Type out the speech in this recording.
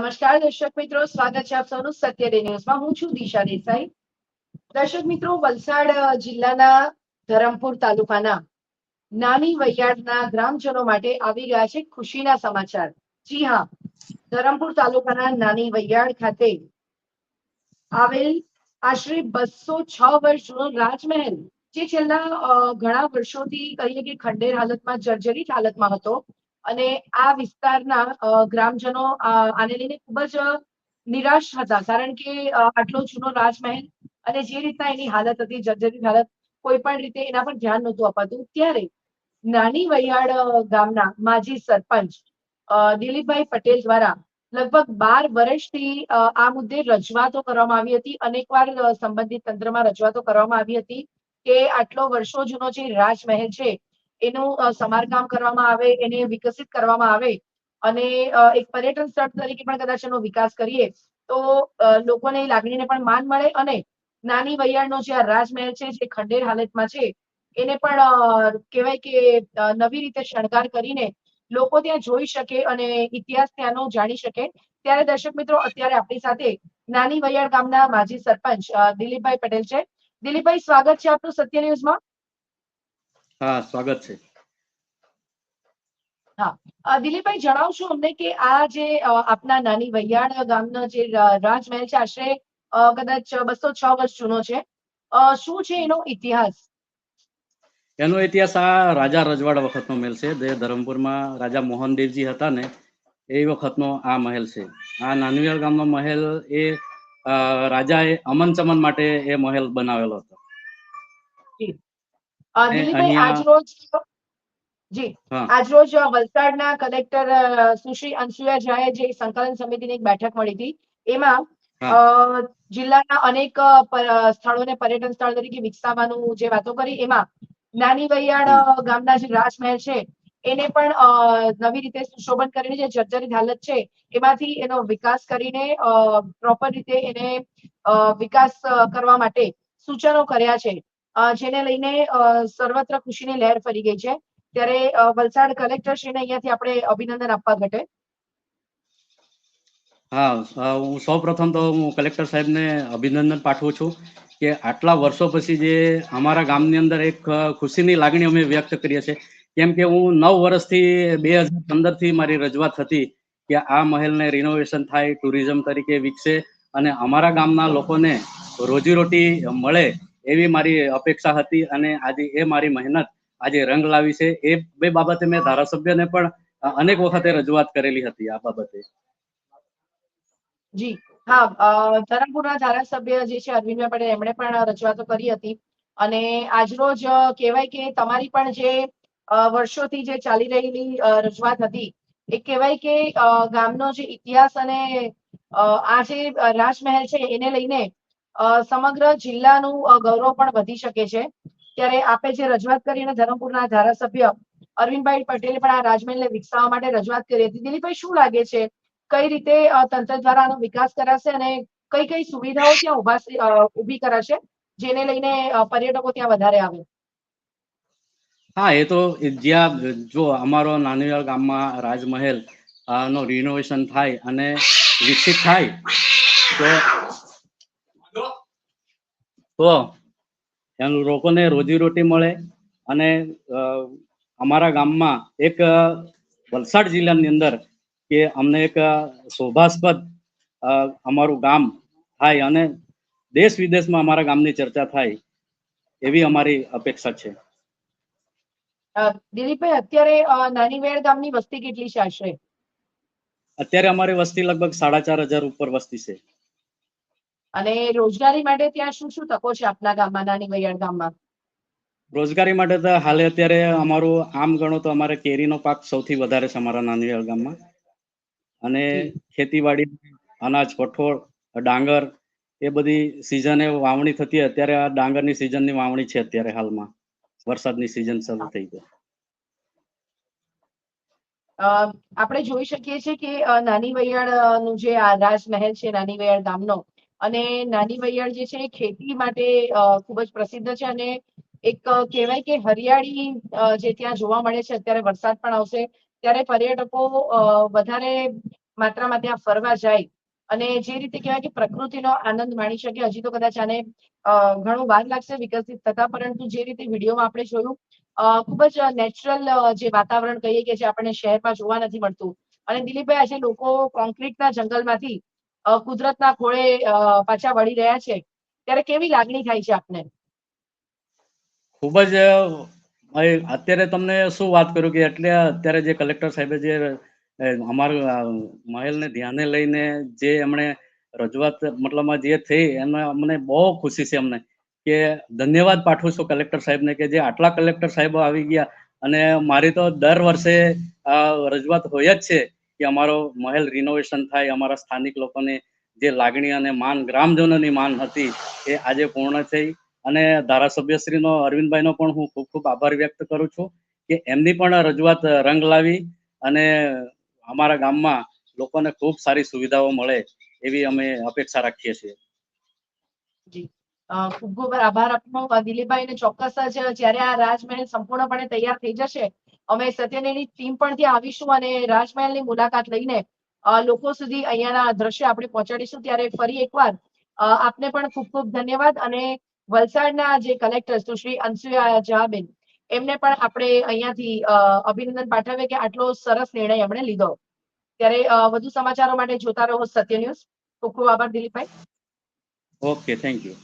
નમસ્કાર, દર્શક મિત્રો, સ્વાગત છે આપ સૌનું સત્ય ન્યૂઝમાં. હું છું દિશા દેસાઈ. દર્શક મિત્રો, વલસાડ જિલ્લાના ધરમપુર તાલુકાના નાની વૈયાડના ગ્રામજનો માટે આવી ગયા છે ખુશીના સમાચાર. જી હા, ધરમપુર તાલુકાના નાની વૈયાડ ખાતે આવેલ આશરે બસો છ વર્ષ જૂનો રાજમહેલ, જે છેલ્લા ઘણા વર્ષોથી કહીએ કે ખંડેર હાલતમાં, જર્જરિત હાલતમાં હતો. અને આ વિસ્તારના ગ્રામજનો આને લઈને ખૂબ જ નિરાશ હતા. કારણ કે આટલો જૂનો રાજમહેલ અને જે રીતના એની હાલત હતી, જર્જરિત હાલત, કોઈ પણ રીતે એના પર ધ્યાન નહોતું અપાતું. ત્યારે નાની વૈયાળ ગામના માજી સરપંચ દિલીપભાઈ પટેલ દ્વારા લગભગ બાર વર્ષથી આ મુદ્દે રજૂઆતો કરવામાં આવી હતી. અનેકવાર સંબંધિત તંત્રમાં રજૂઆતો કરવામાં આવી હતી કે આટલો વર્ષો જૂનો જે રાજમહેલ છે એનું સમારકામ કરવામાં આવે, એને વિકસિત કરવામાં આવે અને એક પર્યટન સ્થળ તરીકે પણ કદાચ એનો વિકાસ કરીએ તો લોકોને લાગણીને પણ માન મળે અને નાની વૈયાળનો જે આ રાજમહેલ છે, જે ખંડેર હાલતમાં છે, એને પણ કહેવાય કે નવી રીતે શણગાર કરીને લોકો ત્યાં જોઈ શકે અને ઇતિહાસ ત્યાંનો જાણી શકે. ત્યારે દર્શક મિત્રો, અત્યારે આપણી સાથે નાની વૈયાળ ગામના માજી સરપંચ દિલીપભાઈ પટેલ છે. દિલીપભાઈ, સ્વાગત છે આપનું સત્ય ન્યૂઝમાં. હા સ્વાગત છે. હા. દિલીપભાઈ જણાવશો અમને કે આ જે આપના નાની વૈયાણ ગામનો જે રાજમહેલ છે આશરે કદાચ બસો છ વર્ષ જૂનો છે. શું છે એનો ઇતિહાસ? એનો ઇતિહાસ આ રાજા રજવાડા વખતનો મહેલ છે જે ધરમપુરમાં રાજા મોહનદેવજી હતા ને એ વખતનો આ મહેલ છે. આ નાનવીયાળ ગામનો મહેલ એ રાજાએ અમન ચમન માટે એ મહેલ બનાવેલો હતો. દિલીપભાઈ આજરોજ જી આજરોજ વલસાડના કલેક્ટર સુશ્રી અનસુયા ઝાએ જે સંકલન સમિતિની એક બેઠક મળી હતી એમાં જિલ્લાના અનેક સ્થળોને પર્યટન સ્થળ તરીકે વિકસાવવાનું જે વાતો કરી એમાં નાની વૈયાળ ગામના જે રાજમહેલ છે એને પણ નવી રીતે સુશોભન કરીને જે જર્જરિત હાલત છે એમાંથી એનો વિકાસ કરીને પ્રોપર રીતે એને વિકાસ કરવા માટે સૂચનો કર્યા છે. જેને લઈને સર્વત્ર ખુશીની લહેર ફરી ગઈ છે. ત્યારે વલસાડ કલેક્ટર શ્રીને અહીંયાથી આપણે અભિનંદન આપવા ઘટે. હા હું સૌ પ્રથમ તો હું કલેક્ટર સાહેબને અભિનંદન પાઠવું છું કે આટલા વર્ષો પછી જે અમારા ગામની અંદર એક ખુશીની લાગણી અમે વ્યક્ત કરીએ છીએ. કેમ કે હું નવ વર્ષથી બે હજાર પંદરથી મારી રજૂઆત હતી કે આ મહેલને રિનોવેશન થાય ટુરિઝમ તરીકે વિકસે અને અમારા ગામના લોકોને રોજીરોટી મળે એવી મારી અપેક્ષા હતી અને આજે એ મારી મહેનત આજે રંગ લાવી છે. એ બે બાબતે મેં ધારાસભ્યને પણ અનેક વખતે રજૂઆત કરેલી હતી આ બાબતે. જી. હા ધરમપુરના ધારાસભ્ય જે છે અરવિંદભાઈ પટેલ, એમણે પણ રજૂઆતો કરી હતી. અને આજરોજ કહેવાય કે તમારી પણ જે વર્ષોથી જે ચાલી રહેલી રજૂઆત હતી, એ કહેવાય કે ગામનો જે ઇતિહાસ અને આ જે રાજમહેલ છે, એને લઈને સમગ્ર જિલ્લાનું ગૌરવ પણ વધી શકે છે. ત્યારે આપે જે રજૂઆત કરી અને ધરમપુરના ધારાસભ્ય અરવિંદભાઈ પટેલે પણ આ રાજમહેલને વિકસાવવા માટે રજૂઆત કરી હતી. દિલીપભાઈ, શું લાગે છે? કઈ રીતે તંત્ર દ્વારા આનો વિકાસ કરાશે અને કઈ કઈ સુવિધાઓ ત્યાં ઊભા ઊભી કરાશે જેને લઈને પર્યટકો ત્યાં વધારે આવે? હા, એ તો જ્યાં, જો અમારો નાનીવાડ ગામમાં રાજમહેલ નો રિનોવેશન થાય અને વિકસિત થાય, તો તો લોકોને રોજીરોટી મળે અને અમારા ગામમાં એક વલસાડ જિલ્લાની અંદર કે અમને એક શોભાસ્પદ અમારું ગામ થાય અને દેશ વિદેશમાં અમારા ગામની ચર્ચા થાય એવી અમારી અપેક્ષા છે. દિલીપભાઈ અત્યારે નાની વેળ ગામની વસ્તી કેટલી છે આશરે? અત્યારે અમારી વસ્તી લગભગ સાડા ચાર હજાર ઉપર વસ્તી છે. અને રોજગારી માટે ત્યાં શું શું તકો છે આપના ગામમાં નાની વૈયાળ ગામમાં? રોજગારી માટે તો હાલે અત્યારે અમારું આમ ગણો તો અમારે કેરીનો પાક સૌથી વધારે છે અમારા નાંદિયાળ ગામમાં. અને ખેતીવાડી અનાજ કઠોળ ડાંગર એ બધી સિઝને વાવણી થતી અત્યારે આ ડાંગરની સિઝનની વાવણી છે અત્યારે હાલમાં. વરસાદની સિઝન શરૂ થઈ ગઈ. આપણે જોઈ શકીએ છીએ કે નાની વૈયાળનું જે આ રાજમહેલ છે નાની વૈયાળ ગામનો અને નાની વૈયાળ જે છે એ ખેતી માટે ખૂબ જ પ્રસિદ્ધ છે અને એક કહેવાય કે હરિયાળી જે ત્યાં જોવા મળે છે, અત્યારે વરસાદ પણ આવશે, ત્યારે પર્યટકો વધારે માત્રામાં ત્યાં ફરવા જાય અને જે રીતે કહેવાય કે પ્રકૃતિનો આનંદ માણી શકે, હજી તો કદાચ આને ઘણું વાર લાગશે વિકસિત થતા, પરંતુ જે રીતે વિડીયોમાં આપણે જોયું ખૂબ જ નેચરલ જે વાતાવરણ કહીએ કે જે આપણને શહેરમાં જોવા નથી મળતું. અને દિલીપભાઈ, આજે લોકો કોન્ક્રીટના જંગલમાંથી કુદરતના ખોળે પાછા વળી રહ્યા છે. ત્યારે કેવી લાગણી થાય છે આપને? ખૂબ જ અત્યારે તમને શું વાત કરું કે એટલે અત્યારે જે કલેક્ટર સાહેબે જે અમારા મહેલને ધ્યાને લઈને જે એમણે રજૂઆત મતલબમાં જે થઈ એમાં અમને બહુ ખુશી છે અમને કે ધન્યવાદ પાઠવું છું કલેક્ટર સાહેબને કે જે આટલા કલેક્ટર સાહેબો આવી ગયા. અને મારી તો દર વર્ષે આ રજૂઆત હોય જ છે. કે અમારો મહેલ રિનોવેશન થાય, અમારા સ્થાનિક લોકોને જે લાગણી અને માન, ગ્રામજનોની માન હતી, એ આજે પૂર્ણ થઈ. અને ધારાસભ્યશ્રીનો અરવિંદભાઈનો પણ હું ખૂબ ખૂબ આભાર વ્યક્ત કરું છું કે એમની પણ રજૂઆત રંગ લાવી અને અમારા ગામમાં લોકોને ખૂબ સારી સુવિધાઓ મળે એવી અમે અપેક્ષા રાખીએ છીએ. ખૂબ ખૂબ આભાર આપનો. દિલીપભાઈ ને ચોક્કસ જ જ્યારે આ રાજમહેલ સંપૂર્ણપણે તૈયાર થઈ જશે અમે સત્યનેની ટીમ પણ આવીશું અને રાજમહેલની મુલાકાત લઈને લોકો સુધી અહીંયાના દ્રશ્ય આપણે પહોંચાડીશું. ત્યારે ફરી એકવાર આપને પણ ખૂબ ખૂબ ધન્યવાદ અને વલસાડના જે કલેક્ટર સુશ્રી અનસુયા જહાબેન એમને પણ આપણે અહીંયાથી અભિનંદન પાઠવીએ કે આટલો સરસ નિર્ણય એમણે લીધો. ત્યારે વધુ સમાચારો માટે જોતા રહો સત્ય ન્યૂઝ ખૂબ ખૂબ આભાર દિલીપભાઈ. Okay thank you